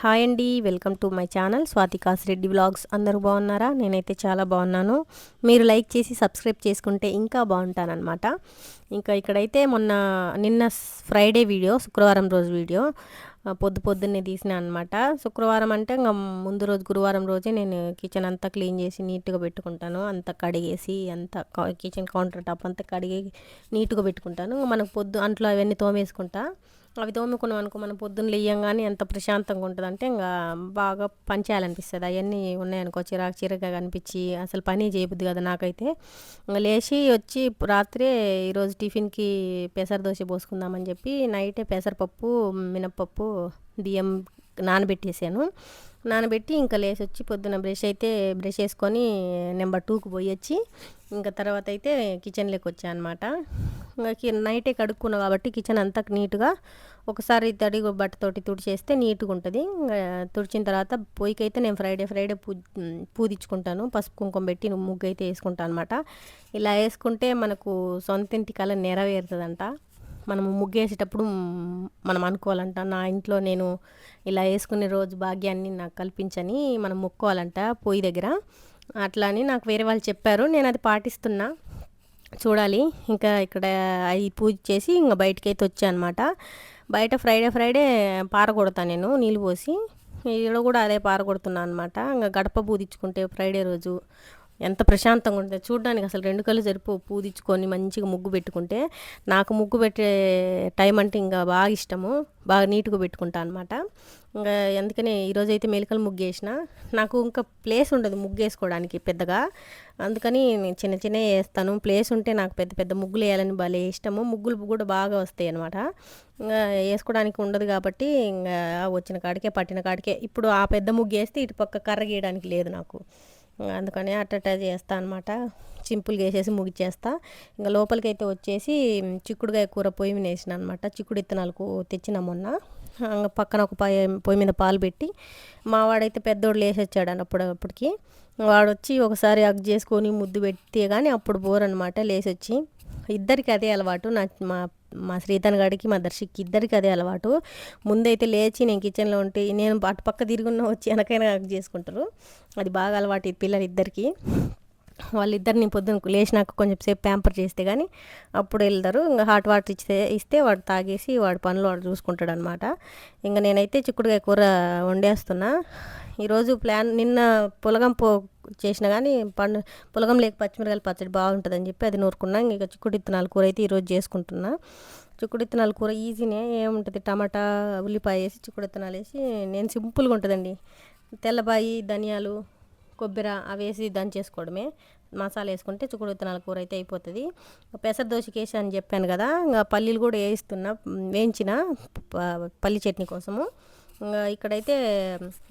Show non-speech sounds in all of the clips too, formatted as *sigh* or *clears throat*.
Hi అండి welcome to my channel Swathika's Reddy vlogs. అందరూ బాగున్నారా? నేనైతే చాలా బాగున్నాను. మీరు లైక్ చేసి సబ్స్క్రైబ్ చేసుకుంటే ఇంకా బాగుంటానన్నమాట. ఇంకా ఇక్కడైతే మొన్న నిన్న ఫ్రైడే వీడియో శుక్రవారం రోజు వీడియో. పొద్దు పొద్దున్నే తీసిన అనమాట శుక్రవారం అంటే ఇంకా ముందు రోజు గురువారం రోజే నేను కిచెన్ అంతా క్లీన్ చేసి నీట్గా పెట్టుకుంటాను. అంతా కడిగేసి అంతా కా- కిచెన్ కౌంటర్ టాప్ అంతా కడిగి నీట్గా పెట్టుకుంటాను. మనకు పొద్దు అంట్లో అవన్నీ తోమేసుకుంటా. అవి తోముకున్నాం అనుకో మనం పొద్దున్న లేయంగానే ఎంత ప్రశాంతంగా ఉంటుంది అంటే ఇంకా బాగా పని చేయాలనిపిస్తుంది. అవన్నీ ఉన్నాయనుకో చిరాకు చిరగా కనిపించి అసలు పని చేయబుద్ది కదా నాకైతే. ఇంకా లేచి వచ్చి రాత్రే ఈరోజు టిఫిన్కి పెసర దోశ పోసుకుందామని చెప్పి నైటే పెసరపప్పు మినప్పప్పు బియ్యం నానబెట్టేసాను. నానబెట్టి ఇంకా లేచి వచ్చి పొద్దున బ్రష్ అయితే బ్రష్ వేసుకొని నెంబర్ టూకి పోయి వచ్చి ఇంకా తర్వాత అయితే కిచెన్లోకి వచ్చానమాట అనమాట ఇంకా నైటే కడుక్కున్నా కాబట్టి కిచెన్ అంతా నీట్గా ఒకసారి తడి బట్టతోటి తుడిచేస్తే నీట్గా ఉంటుంది ఇంకా తుడిచిన తర్వాత పొయ్యికి అయితే నేను ఫ్రైడే ఫ్రైడే పూ పూదించుకుంటాను పసుపు కుంకుమ పెట్టి ముగ్గు అయితే వేసుకుంటాను అనమాట ఇలా వేసుకుంటే మనకు సొంత ఇంటి కళ నెరవేరుతుందంట. మనము ముగ్గేసేటప్పుడు వేసేటప్పుడు మనం అనుకోవాలంట నా ఇంట్లో నేను ఇలా వేసుకునే రోజు భాగ్యాన్ని నాకు కల్పించని మనం మొక్కోవాలంట పొయ్యి దగ్గర. అట్లా అని నాకు వేరే వాళ్ళు చెప్పారు. నేను అది పాటిస్తున్నా. చూడాలి. ఇంకా ఇక్కడ అవి పూజ చేసి ఇంకా బయటకి అయితే వచ్చా అనమాట బయట ఫ్రైడే ఫ్రైడే పారగొడతా నేను నీళ్ళు పోసి. ఈడ కూడా అదే పారగొడుతున్నా అనమాట ఇంకా గడప పూదించుకుంటే ఫ్రైడే రోజు ఎంత ప్రశాంతంగా ఉంటుంది. చూడడానికి అసలు రెండు కళ్ళు సరిపో పూదించుకొని మంచిగా ముగ్గు పెట్టుకుంటే నాకు ముగ్గు పెట్టే టైం అంటే ఇంకా బాగా ఇష్టము. బాగా నీట్గా పెట్టుకుంటా అనమాట ఇంకా అందుకనే ఈరోజు అయితే మెలికలు ముగ్గేసిన. నాకు ఇంకా ప్లేస్ ఉండదు ముగ్గు వేసుకోవడానికి పెద్దగా. అందుకని నేను చిన్న చిన్న వేస్తాను. ప్లేస్ ఉంటే నాకు పెద్ద పెద్ద ముగ్గులు వేయాలని భలే ఇష్టము. ముగ్గులు కూడా బాగా వస్తాయి అనమాట ఇంకా వేసుకోవడానికి ఉండదు కాబట్టి ఇంకా వచ్చిన కాడికే పట్టిన కాడికే. ఇప్పుడు ఆ పెద్ద ముగ్గు వేస్తే ఇటు పక్క కర్ర గీయడానికి లేదు నాకు. అందుకని అట్టట చేస్తా అనమాట సింపుల్గా వేసేసి ముగిచేస్తా ఇంకా లోపలికి అయితే వచ్చేసి చిక్కుడుగాయ కూర పొయ్యి వేసిన అనమాట చిక్కుడు ఇత్తనాలకు తెచ్చిన మొన్న. పక్కన ఒక పొయ్యి పొయ్యి మీద పాలు పెట్టి మావాడైతే పెద్దోడు లేసొచ్చాడు అని అన్నప్పుడు అప్పటికి. వాడు వచ్చి ఒకసారి అగ్ చేసుకొని ముద్దు పెడితే కానీ అప్పుడు బోర్ అనమాట లేచి వచ్చి ఇద్దరికి అదే అలవాటు. నా మా మా శ్రీధన్ గారికి మా దర్శికి ఇద్దరికి అదే అలవాటు. ముందైతే లేచి నేను కిచెన్లో ఉంటే నేను అటు పక్క తిరుగున్న వచ్చి వెనకైనా హగ్ చేసుకుంటారు. అది బాగా అలవాటు పిల్లలు ఇద్దరికి. వాళ్ళిద్దరిని పొద్దున లేచినాక కొంచెం సేపు ప్యాంపర్ చేస్తే కానీ అప్పుడు వెళ్తారు. ఇంకా హాట్ వాటర్ ఇస్తే ఇస్తే వాడు తాగేసి వాడి పనులు వాడు చూసుకుంటాడు అనమాట ఇంకా నేనైతే చిక్కుడుకాయ కూర వండేస్తున్నా. ఈరోజు ప్లాన్ నిన్న పులగం పో చేసిన కానీ పండు పులగం లేక పచ్చిమిరకాయలు పచ్చడి బాగుంటుందని చెప్పి అది నూరుకున్నా. ఇంకా చిక్కుడు ఇత్తనాల కూర అయితే ఈరోజు చేసుకుంటున్నా. చిక్కుడు ఇత్తనాలు కూర ఈజీనే. ఏముంటుంది? టమాటా ఉల్లిపాయ వేసి చిక్కుడు ఇత్తనాలు వేసి నేను సింపుల్గా ఉంటుందండి. తెల్లబాయి ధనియాలు కొబ్బరి అవి వేసి దంచేసుకోవడమే. మసాలా వేసుకుంటే చిక్కుడు విత్తనాల కూర అయితే అయిపోతుంది. పెసర దోశకి అని చెప్పాను కదా ఇంకా పల్లీలు కూడా వేయిస్తున్నా వేయించిన పల్లి చట్నీ కోసము. ఇక్కడైతే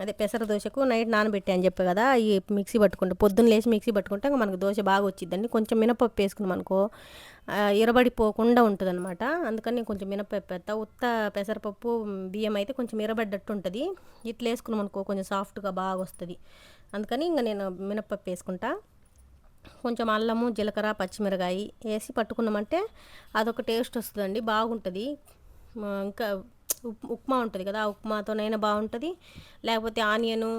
అదే పెసర దోశకు నైట్ నానబెట్టా అని చెప్పే కదా ఈ మిక్సీ పట్టుకుంటే పొద్దున్న లేచి మిక్సీ పట్టుకుంటే ఇంకా మనకు దోశ బాగా వచ్చిద్దండి. కొంచెం మినపప్పు వేసుకున్నాం అనుకో ఇరబడిపోకుండా ఉంటుంది అనమాట అందుకని నేను కొంచెం మినపప్పు వేస్తా. ఉత్త పెసరపప్పు బియ్యం అయితే కొంచెం ఇరబడ్డట్టు ఉంటుంది ఇట్లా వేసుకున్నాం అనుకో కొంచెం సాఫ్ట్గా బాగా వస్తుంది అందుకని ఇంకా నేను మినప్పప్పు వేసుకుంటా. కొంచెం అల్లము జీలకర్ర పచ్చిమిరకాయ వేసి పట్టుకున్నామంటే అదొక టేస్ట్ వస్తుందండి బాగుంటుంది. ఇంకా ఉప్ ఉప్మా ఉంటుంది కదా ఆ ఉప్మాతోనైనా బాగుంటుంది. లేకపోతే ఆనియను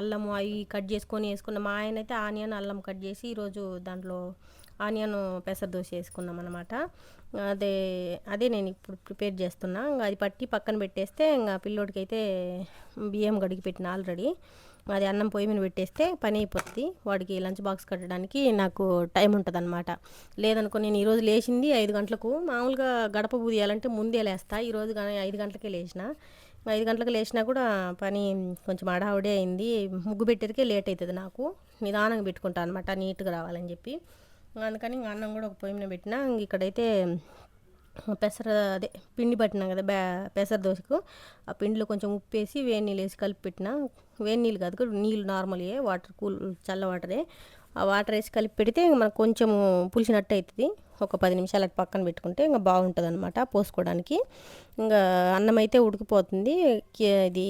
అల్లము అవి కట్ చేసుకొని వేసుకున్న మా ఆయన అయితే ఆనియన్ అల్లం కట్ చేసి ఈరోజు దాంట్లో ఆనియన్ పెసర దోశ వేసుకున్నాం అనమాట అదే అదే నేను ఇప్పుడు ప్రిపేర్ చేస్తున్నా. ఇంకా అది పట్టి పక్కన పెట్టేస్తే ఇంకా పిల్లోడికి అయితే బియ్యం గడిగి పెట్టిన ఆల్రెడీ. అది అన్నం పొయ్యి మీద పెట్టేస్తే పని అయిపోతుంది వాడికి లంచ్ బాక్స్ కట్టడానికి నాకు టైం ఉంటుంది అనమాట లేదనుకో నేను ఈరోజు లేచింది ఐదు గంటలకు. మామూలుగా గడప పూదియాలంటే ముందే లేస్తా. ఈరోజు కానీ ఐదు గంటలకే లేచిన. ఐదు గంటలకు లేచినా కూడా పని కొంచెం అడావుడే అయింది. ముగ్గు పెట్టేదికే లేట్ అవుతుంది నాకు. నిదానంగా పెట్టుకుంటా అనమాట నీట్గా రావాలని చెప్పి. అందుకని ఇంకా అన్నం కూడా ఒక పొయ్యి పెట్టినా. పెట్టిన ఇక్కడైతే పెసర అదే పిండి పట్టినాం కదా బ్యా పెసర దోశకు. ఆ పిండిలో కొంచెం ఉప్పు వేసి వేడి నీళ్ళు వేసి కలిపి పెట్టిన. వేడి నీళ్ళు కాదు నీళ్ళు నార్మల్గా వాటర్ కూల్ చల్ల వాటరే. ఆ వాటర్ వేసి కలిపి పెడితే ఇంక మనకు కొంచెం పులిసినట్టు అవుతుంది ఒక పది నిమిషాలు అటు పక్కన పెట్టుకుంటే ఇంకా బాగుంటుంది అనమాట పోసుకోవడానికి. ఇంకా అన్నం అయితే ఉడికిపోతుంది. ఇది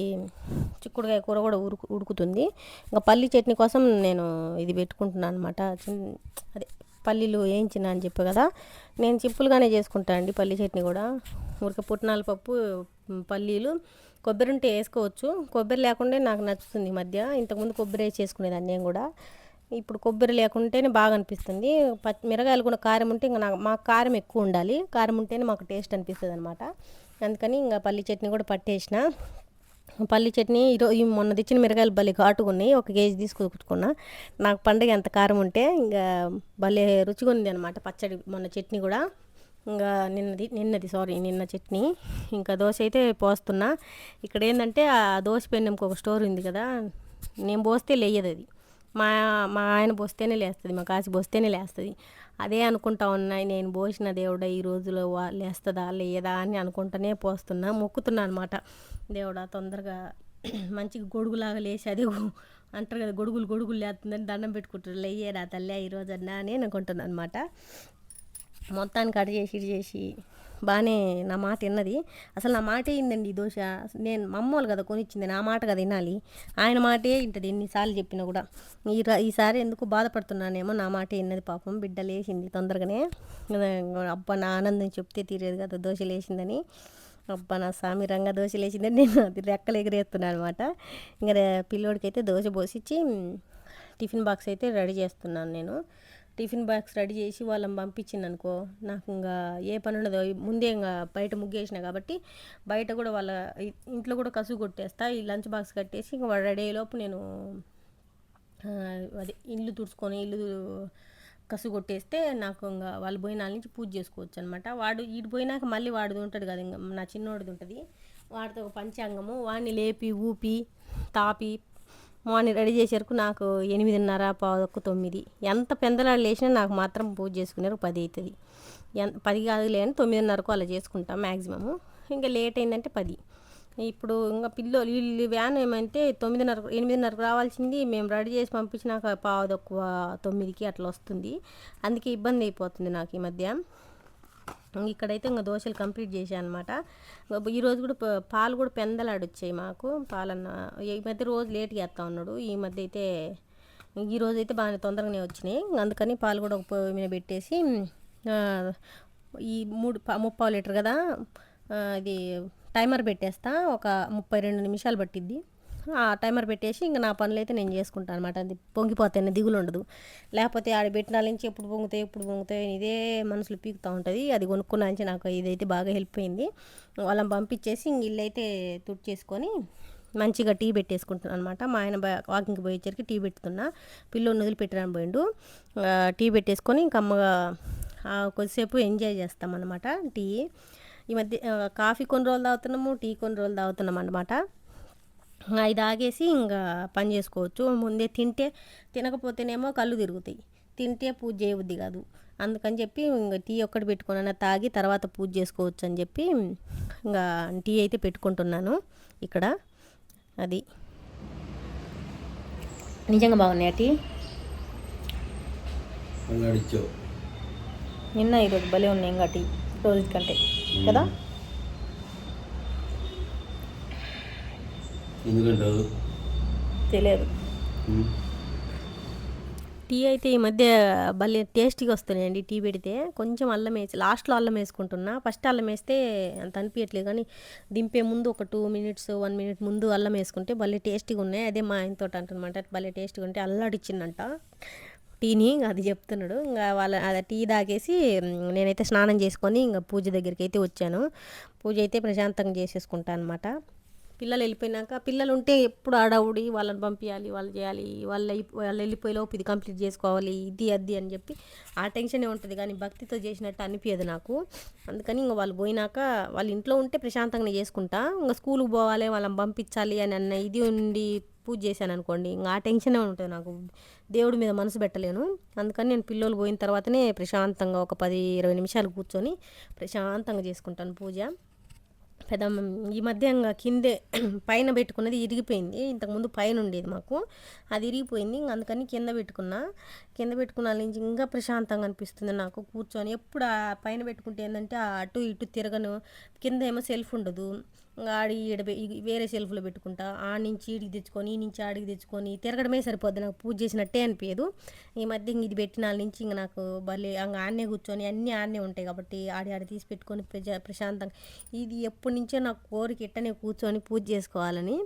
చిక్కుడుకాయ కూర కూడా ఉడుకు ఉడుకుతుంది. ఇంకా పల్లి చట్నీ కోసం నేను ఇది పెట్టుకుంటున్నాను అనమాట అదే పల్లీలు వేయించిన అని చెప్పి కదా. నేను సింపుల్గానే చేసుకుంటాను అండి పల్లీ చట్నీ కూడా. ఉడక పుట్నాల పప్పు పల్లీలు కొబ్బరి ఉంటే వేసుకోవచ్చు. కొబ్బరి లేకుంటే నాకు నచ్చుతుంది ఈ మధ్య. ఇంతకుముందు కొబ్బరి వేసి చేసుకునేదాన్ని నేను కూడా. ఇప్పుడు కొబ్బరి లేకుంటేనే బాగా అనిపిస్తుంది. పచ్చి మిరగాయలు కూడా కారం ఉంటే ఇంకా నాకు మాకు కారం ఎక్కువ ఉండాలి. కారం ఉంటేనే మాకు టేస్ట్ అనిపిస్తుంది అనమాట అందుకని ఇంకా పల్లీ చట్నీ కూడా పట్టేసిన. పల్లి చట్నీ ఈరోజు మొన్న తెచ్చిన మిరగాయలు భలే ఘాటుగా ఉన్నాయి ఒక కేజీ తీసుకొచ్చుకున్నా. నాకు పండగ ఎంత కారం ఉంటే ఇంకా భలే రుచిగా ఉంది అనమాట పచ్చడి మొన్న చట్నీ కూడా. ఇంకా నిన్నది నిన్నది సారీ నిన్న చట్నీ. ఇంకా దోశ అయితే పోస్తున్నా. ఇక్కడ ఏంటంటే ఆ దోశ పెన్నంకి ఒక స్టోర్ ఉంది కదా నేను పోస్తే లేయదు అది మా మా ఆయన పోస్తేనే లేస్తుంది మా కాసి పోస్తేనే లేస్తుంది. అదే అనుకుంటా ఉన్నాయి నేను పోసిన దేవుడా ఈ రోజులో లేస్తుందా లేదా అని అనుకుంటూనే పోస్తున్నా మొక్కుతున్నా అనమాట దేవుడా తొందరగా *clears throat* మంచిగా గొడుగులాగా లేచి అది అంటారు కదా గొడుగులు గొడుగులు లేస్తుందని దండం పెట్టుకుంటారు. లేయరా తల్లి ఈ రోజు అన్నా అని అనుకుంటున్నాను అనమాట మొత్తానికి అడి చేసి చేసి బాగానే నా మాట విన్నది. అసలు నా మాటే ఇందండి ఈ దోశ? నేను మమ్మోలు కదా కొనిచ్చింది నా మాట కదా వినాలి. ఆయన మాటే ఇంటది ఎన్నిసార్లు చెప్పినా కూడా. ఈ ఈసారి ఎందుకు బాధపడుతున్నానేమో నా మాటే విన్నది పాపం. బిడ్డ లేచింది తొందరగానే. అబ్బా నా ఆనందం చెప్తే తీరేది కదా దోశ లేచిందని. అబ్బా నా స్వామి రంగ దోశ లేచిందని నేను అది రెక్కలు ఎగిరేస్తున్నాను అనమాట ఇంకా పిల్లోడికైతే పిల్లోడికి అయితే దోశ పోసిచ్చి టిఫిన్ బాక్స్ అయితే రెడీ చేస్తున్నాను నేను. టిఫిన్ బాక్స్ రెడీ చేసి వాళ్ళని పంపించింది అనుకో నాకు ఇంకా ఏ పని ఉండదు. ముందే ఇంకా బయట ముగ్గేసిన కాబట్టి బయట కూడా వాళ్ళ ఇంట్లో కూడా కసుగు కొట్టేస్తా ఈ లంచ్ బాక్స్ కట్టేసి ఇంకా వాడు రెడీ అయ్యేలోపు నేను అదే ఇల్లు తుడుచుకొని ఇల్లు కసు కొట్టేస్తే నాకు ఇంకా వాళ్ళు పోయిన నుంచి పూజ చేసుకోవచ్చు అనమాట వాడు ఈడు పోయినాక మళ్ళీ వాడిది ఉంటుంది కదా ఇంకా నా చిన్నోడిది ఉంటుంది. వాడితో ఒక పంచాంగము వాడిని లేపి ఊపి తాపి మార్నింగ్ రెడీ చేసేవరకు నాకు ఎనిమిదిన్నర పావుకు తొమ్మిది. ఎంత పెందలాడు లేచినా నాకు మాత్రం పూజ చేసుకునేరు పది అవుతుంది ఎంత పది కాదు లేని తొమ్మిదిన్నరకు అలా చేసుకుంటాం మ్యాక్సిమము ఇంకా లేట్ అయిందంటే పది. ఇప్పుడు ఇంకా పిల్లలు వీళ్ళు వ్యాన్ ఏమంటే తొమ్మిదిన్నర ఎనిమిదిన్నరకు రావాల్సింది మేము రెడీ చేసి పంపించినాక పావు తక్కువ తొమ్మిదికి అట్లా వస్తుంది. అందుకే ఇబ్బంది అయిపోతుంది నాకు ఈ మధ్య. ఇక్కడైతే ఇంకా దోశలు కంప్లీట్ చేశాను అనమాట ఈరోజు కూడా పాలు కూడా పెందలాడు వచ్చాయి మాకు. పాలన్న ఈ మధ్య రోజు లేట్గా వేస్తా ఉన్నాడు. ఈ మధ్య అయితే ఈ రోజు అయితే బాగా తొందరగానే వచ్చినాయి. అందుకని పాలు కూడా ఒక పొయ్యి మీద పెట్టేసి ఈ మూడు ముప్పై ముప్పావు లీటర్ కదా ఇది టైమర్ పెట్టేస్తా. ఒక ముప్పై రెండు నిమిషాలు పట్టిద్ది. ఆ టైమర్ పెట్టేసి ఇంకా నా పనులు అయితే నేను చేసుకుంటాను అనమాట అది పొంగిపోతాయి దిగులు ఉండదు. లేకపోతే ఆడ పెట్టిన నుంచి ఎప్పుడు పొంగుతాయి ఎప్పుడు పొంగుతాయి ఇదే మనసులో పీకుతూ ఉంటుంది. అది కొనుక్కున్నా నుంచి నాకు ఇదైతే బాగా హెల్ప్ అయింది. వాళ్ళని పంపించేసి ఇంక ఇల్లు అయితే తుడిచేసుకొని మంచిగా టీ పెట్టేసుకుంటున్నాను అనమాట మా ఆయన బా- వాకింగ్కి పోయేసరికి టీ పెట్టుతున్నా పిల్లోని వదిలిపెట్టడానికి పోయిండు. టీ పెట్టేసుకొని ఇంక అమ్మగా కొద్దిసేపు ఎంజాయ్ చేస్తామన్నమాట టీ. ఈ మధ్య కాఫీ కొన్ని రోజులు తాగుతున్నాము టీ కొన్ని రోజులు తాగుతున్నాం అనమాట అవి తాగేసి ఇంకా పని చేసుకోవచ్చు. ముందే తింటే తినకపోతేనేమో కళ్ళు తిరుగుతాయి. తింటే పూజ చేయబుద్ది కాదు. అందుకని చెప్పి ఇంకా టీ ఒక్కటి పెట్టుకున్నా తాగి తర్వాత పూజ చేసుకోవచ్చు అని చెప్పి ఇంకా టీ అయితే పెట్టుకుంటున్నాను ఇక్కడ. అది. నిజంగా బాగున్నాయి టీ? నిన్న ఈరోజు భలే ఉన్నాయి ఇంకా టీ రోజు కంటే. కదా? ఎందుకంటావు తెలియదు. టీ అయితే ఈ మధ్య భలే టేస్టీగా వస్తున్నాయండి టీ పెడితే. కొంచెం అల్లం వేసి లాస్ట్లో అల్లం వేసుకుంటున్నా. ఫస్ట్ అల్లం వేస్తే అంత అనిపించట్లేదు కానీ దింపే ముందు ఒక టూ మినిట్స్ వన్ మినిట్ ముందు అల్లం వేసుకుంటే భలే టేస్టీగా ఉన్నాయి. అదే మా ఆయనతో అంటున్నమాట భలే టేస్టీగా ఉంటే అల్లాడిచ్చిందంట. టీని అది చెప్తున్నాడు. ఇంకా వాళ్ళ అది టీ తాగేసి నేనైతే స్నానం చేసుకొని ఇంకా పూజ దగ్గరికి అయితే వచ్చాను. పూజ అయితే ప్రశాంతంగా చేసేసుకుంటాను అనమాట పిల్లలు వెళ్ళిపోయినాక పిల్లలు ఉంటే ఎప్పుడు ఆడవుడి వాళ్ళని పంపించాలి వాళ్ళు చేయాలి వాళ్ళు వాళ్ళు వెళ్ళిపోయేలోపు ఇది కంప్లీట్ చేసుకోవాలి ఇది అది అని చెప్పి ఆ టెన్షనే ఉంటుంది. కానీ భక్తితో చేసినట్టు అనిపించదు నాకు. అందుకని ఇంకా వాళ్ళు పోయినాక వాళ్ళ ఇంట్లో ఉంటే ప్రశాంతంగా చేసుకుంటా. ఇంకా స్కూల్కి పోవాలి వాళ్ళని పంపించాలి అని అన్న ఇది ఉండి పూజ చేశాను అనుకోండి ఇంకా ఆ టెన్షనే ఉంటుంది నాకు. దేవుడి మీద మనసు పెట్టలేను. అందుకని నేను పిల్లలు పోయిన తర్వాతనే ప్రశాంతంగా ఒక పది ఇరవై నిమిషాలు కూర్చొని ప్రశాంతంగా చేసుకుంటాను పూజ. పెద్ద ఈ మధ్య ఇంకా కిందే *clears throat* పైన పెట్టుకున్నది ఇరిగిపోయింది. ఇంతకుముందు పైన ఉండేది మాకు. అది ఇరిగిపోయింది. ఇంక అందుకని కింద పెట్టుకున్నా. కింద పెట్టుకున్న నుంచి ఇంకా ప్రశాంతంగా అనిపిస్తుంది నాకు. కూర్చొని ఎప్పుడు ఆ పైన పెట్టుకుంటే ఏంటంటే అటు ఇటు తిరగను. కింద ఏమో సెల్ఫ్ ఉండదు. ఆడి ఈడ వేరే సెల్ఫ్లో పెట్టుకుంటా. ఆ నుంచి ఈడికి తెచ్చుకొని ఈ నుంచి ఆడికి తెచ్చుకొని తిరగడమే సరిపోద్ది. నాకు పూజ చేసినట్టే అనిపించదు ఈ మధ్య ఇంక ఇది పెట్టిన వాళ్ళ నుంచి ఇంక నాకు భలే ఇంక ఆడనే కూర్చొని అన్నీ ఆడనే ఉంటాయి కాబట్టి ఆడి ఆడి తీసి పెట్టుకొని ప్రజా ప్రశాంతంగా. ఇది ఎప్పటి నుంచో నాకు కోరిక ఇట్టనే కూర్చొని పూజ చేసుకోవాలని.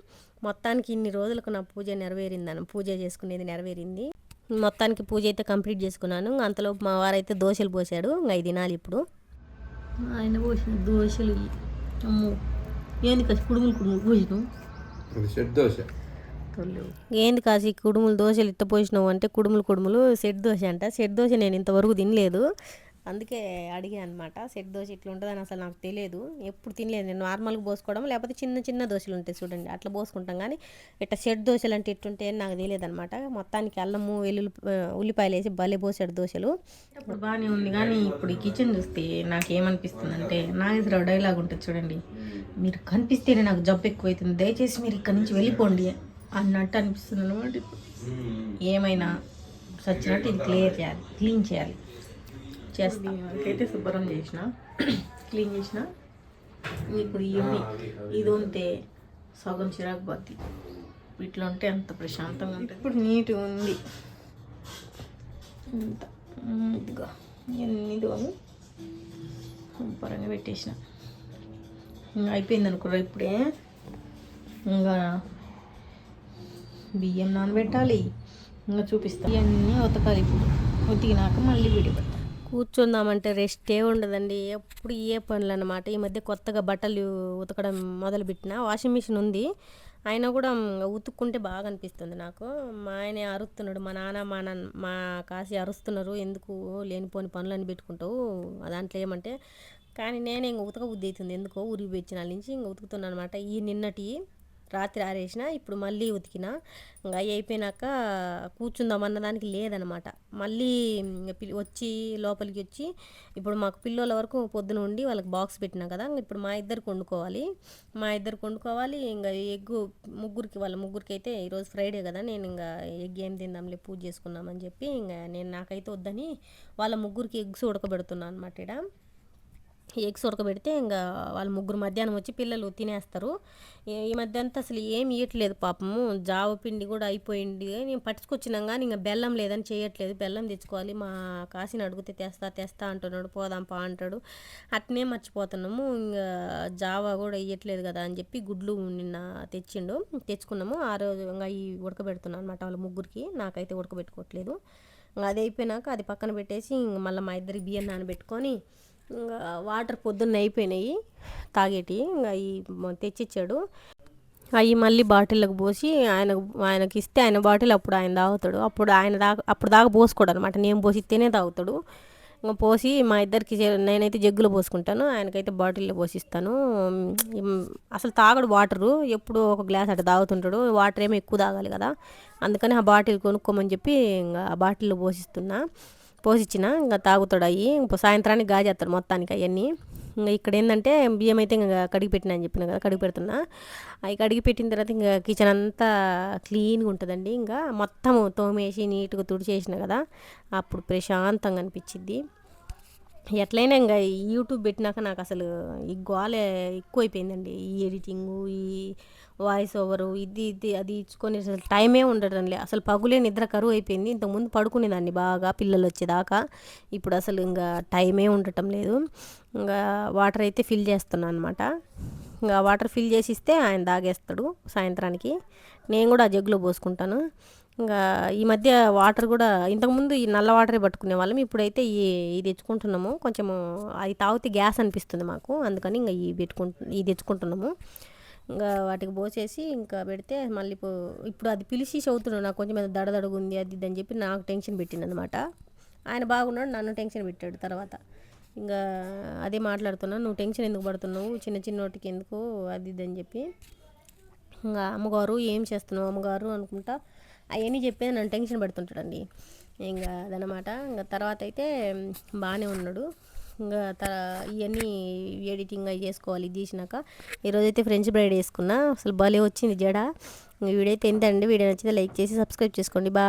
మొత్తానికి ఇన్ని రోజులకు నా పూజ నెరవేరిందని పూజ చేసుకునేది నెరవేరింది. మొత్తానికి పూజ అయితే కంప్లీట్ చేసుకున్నాను. అంతలో మా వారైతే దోశలు పోసాడు ఇంకా ఐదు తినాలి ఇప్పుడు. ఆయన పోసిన దోశలు అమ్మో. ఏంది కాసి కుడుములు కుడుములు పోసినావు? సెట్ దోశ. ఏంది కాసి కుడుములు దోశలు ఇట్ట పోసినావు అంటే కుడుములు కుడుములు సెట్ దోశ అంట. సెట్ దోశ నేను ఇంతవరకు తినలేదు. అందుకే అడిగా అనమాట సెట్ దోశ ఇట్లా ఉంటుందని అసలు నాకు తెలియదు. ఎప్పుడు తినలేదు నేను నార్మల్గా పోసుకోవడం లేకపోతే చిన్న చిన్న దోశలు ఉంటాయి చూడండి అట్లా పోసుకుంటాం. కానీ ఇట్లా సెట్ దోశలు అంటే ఎట్టుంటే అని నాకు తెలియదు అనమాట మొత్తానికి అల్లము వెల్లుల్లి ఉల్లిపాయలు వేసి భలే పోసాడు దోశలు. ఇప్పుడు బాగానే ఉంది కానీ ఇప్పుడు ఈ కిచెన్ చూస్తే నాకు ఏమనిపిస్తుంది అంటే నాగేశ్వరరావు డైలాగ్ ఉంటుంది చూడండి. మీరు కనిపిస్తేనే నాకు జబ్బు ఎక్కువైతుంది దయచేసి మీరు ఇక్కడి నుంచి వెళ్ళిపోండి అన్నట్టు అనిపిస్తుంది అనమాట ఏమైనా సచ్చినట్టు ఇది క్లియర్ చేయాలి క్లీన్ చేయాలి. చేస్తా. అయితే శుభ్రం చేసిన క్లీన్ చేసిన. ఇప్పుడు ఇవన్నీ ఇది ఉంటే సగం చిరాకు పోద్ది ఇట్లా ఉంటే అంత ప్రశాంతంగా ఉంటుంది. ఇప్పుడు నీట్గా ఉంది. అంత ఇదిగో ఇవన్నీ దోని శుభ్రంగా పెట్టేసిన. ఇంకా అయిపోయింది అనుకోరా ఇప్పుడే ఇంకా బియ్యం నానబెట్టాలి. ఇంకా చూపిస్తా. ఇవన్నీ ఉతకాలి ఇప్పుడు. ఉతికినాక మళ్ళీ వీడియో పెడతాం కూర్చుందామంటే రెస్టే ఉండదండి. ఎప్పుడు ఏ పనులు అనమాట ఈ మధ్య కొత్తగా బట్టలు ఉతకడం మొదలుపెట్టిన. వాషింగ్ మిషన్ ఉంది. అయినా కూడా ఉతుక్కుంటే బాగా అనిపిస్తుంది నాకు. మా ఆయన అరుస్తున్నాడు. మా నాన్న మా నాన్న మా కాసి అరుస్తున్నారు. ఎందుకు లేనిపోని పనులు అని పెట్టుకుంటావు దాంట్లో ఏమంటే కానీ నేను ఇంక ఉతక బుద్ధి అవుతుంది. ఎందుకో ఊరికి వచ్చిన నుంచి ఇంక ఉతుకుతున్నాను అనమాట ఈ నిన్నటి రాత్రి ఆరేసిన ఇప్పుడు మళ్ళీ ఉతికిన. ఇంకా అవి అయిపోయినాక కూర్చుందామన్న దానికి లేదనమాట. మళ్ళీ వచ్చి లోపలికి వచ్చి ఇప్పుడు మాకు పిల్లల వరకు పొద్దున ఉండి వాళ్ళకి బాక్స్ పెట్టినా కదా ఇప్పుడు మా ఇద్దరికి వండుకోవాలి. మా ఇద్దరికి వండుకోవాలి ఇంకా ఎగ్గు ముగ్గురికి వాళ్ళ ముగ్గురికి అయితే ఈరోజు ఫ్రైడే కదా నేను ఇంకా ఎగ్ ఏం తిందాంలే పూజ చేసుకున్నామని చెప్పి ఇంకా నేను నాకైతే వద్దని వాళ్ళ ముగ్గురికి ఎగ్స్ ఉడకబెడుతున్నాను అనమాట ఇక్కడ ఎగ్స్ ఉడకబెడితే ఇంకా వాళ్ళ ముగ్గురు మధ్యాహ్నం వచ్చి పిల్లలు తినేస్తారు. ఈ- మధ్య అంతా అసలు ఏం ఇవ్వట్లేదు పాపము. జావ పిండి కూడా అయిపోయింది. నేను పట్టుకొచ్చినాం కానీ ఇంకా బెల్లం లేదని చేయట్లేదు. బెల్లం తెచ్చుకోవాలి. మా కాసిన అడిగితే తెస్తా తెస్తా అంటున్నాడు. పోదాం పా అంటాడు. అట్నే మర్చిపోతున్నాము. ఇంకా జావా కూడా ఇవ్వట్లేదు కదా అని చెప్పి గుడ్లు నిన్న తెచ్చిండు. తెచ్చుకున్నాము. ఆ రోజు ఇంకా ఈ ఉడకబెడుతున్నాను అనమాట వాళ్ళ ముగ్గురికి. నాకైతే ఉడకబెట్టుకోవట్లేదు. ఇంకా అది అయిపోయినాక అది పక్కన పెట్టేసి ఇంక మళ్ళీ మా ఇద్దరికి బియ్యం నానబెట్టుకొని ఇంకా వాటర్ పొద్దున్న అయిపోయినాయి తాగేటి. ఇంకా అవి తెచ్చిచ్చాడు. అవి మళ్ళీ బాటిల్లోకి పోసి ఆయన ఆయనకి ఇస్తే ఆయన బాటిల్ అప్పుడు ఆయన తాగుతాడు. అప్పుడు ఆయన దాకా అప్పుడు దాకా పోసుకోడు అనమాట నేను పోసిస్తేనే తాగుతాడు. ఇంకా పోసి మా ఇద్దరికి నేనైతే జగ్గులో పోసుకుంటాను. ఆయనకైతే బాటిల్లో పోసిస్తాను అసలు తాగడు వాటరు. ఎప్పుడు ఒక గ్లాస్ అట్లా తాగుతుంటాడు. వాటర్ ఏమో ఎక్కువ తాగాలి కదా. అందుకని ఆ బాటిల్ కొనుక్కోమని చెప్పి ఇంకా ఆ బాటిల్లో పోసిస్తున్నా పోసిచ్చిన ఇంకా తాగుతాడు అవి ఇంకా సాయంత్రానికి గాజేస్తాడు మొత్తానికి అవన్నీ ఇంకా ఇక్కడ ఏంటంటే బియ్యం అయితే ఇంకా కడిగి పెట్టినా అని చెప్పిన కదా కడిగి పెడుతున్నా. అవి కడిగి పెట్టిన తర్వాత ఇంకా కిచెన్ అంతా క్లీన్గా ఉంటుందండి. ఇంకా మొత్తం తోమేసి నీట్గా తుడిచేసిన కదా అప్పుడు ప్రశాంతంగా అనిపించింది ఎట్లయినా ఇంకా యూట్యూబ్ పెట్టినాక నాకు అసలు ఈ గోలే ఎక్కువైపోయిందండి. ఈ ఎడిటింగు ఈ వాయిస్ ఓవరు ఇది ఇది అది ఇచ్చుకొని అసలు టైమే ఉండటంలే అసలు పగులే నిద్ర కరువు అయిపోయింది ఇంతకుముందు పడుకునేదాన్ని బాగా పిల్లలు వచ్చేదాకా ఇప్పుడు అసలు ఇంకా టైమే ఉండటం లేదు. ఇంకా వాటర్ అయితే ఫిల్ చేస్తున్నాను అనమాట ఇంకా వాటర్ ఫిల్ చేసి ఇస్తే ఆయన తాగేస్తాడు సాయంత్రానికి. నేను కూడా ఆ జగ్గులో పోసుకుంటాను. ఇంకా ఈ మధ్య వాటర్ కూడా ఇంతకుముందు ఈ నల్ల వాటరే పట్టుకునే వాళ్ళం. ఇప్పుడైతే ఈ ఇది తెచ్చుకుంటున్నాము. కొంచెము అది తాగితే గ్యాస్ అనిపిస్తుంది మాకు. అందుకని ఇంకా ఈ పెట్టుకుంటు ఇది తెచ్చుకుంటున్నాము. ఇంకా వాటికి పోసేసి ఇంకా పెడితే మళ్ళీ పో ఇప్పుడు అది పిలిచి చదువుతున్నాడు. నాకు కొంచెం ఏదో దడదడుగు ఉంది అది ఇది అని చెప్పి నాకు టెన్షన్ పెట్టింది అనమాట ఆయన బాగున్నాడు నన్ను టెన్షన్ పెట్టాడు తర్వాత. ఇంకా అదే మాట్లాడుతున్నా నువ్వు టెన్షన్ ఎందుకు పడుతున్నావు? చిన్న చిన్న వాటికి ఎందుకు? అది ఇది అని చెప్పి. ఇంకా అమ్మగారు ఏం చేస్తున్నావు అమ్మగారు? అనుకుంటా. అవన్నీ చెప్పేది నన్ను టెన్షన్ పెడుతుంటాడండి. ఇంకా అదనమాట ఇంకా తర్వాత అయితే బాగానే ఉన్నాడు. ఇంకా త ఇవన్నీ ఎడిటింగ్ అవి చేసుకోవాలి ఇది తీసినాక ఈరోజైతే ఫ్రెంచ్ బ్రైడ్ వేసుకున్నా. అసలు భలే వచ్చింది జడ. వీడైతే వీడియో అయితే ఎంతండి వీడియో నచ్చితే లైక్ చేసి సబ్స్క్రైబ్ చేసుకోండి. బా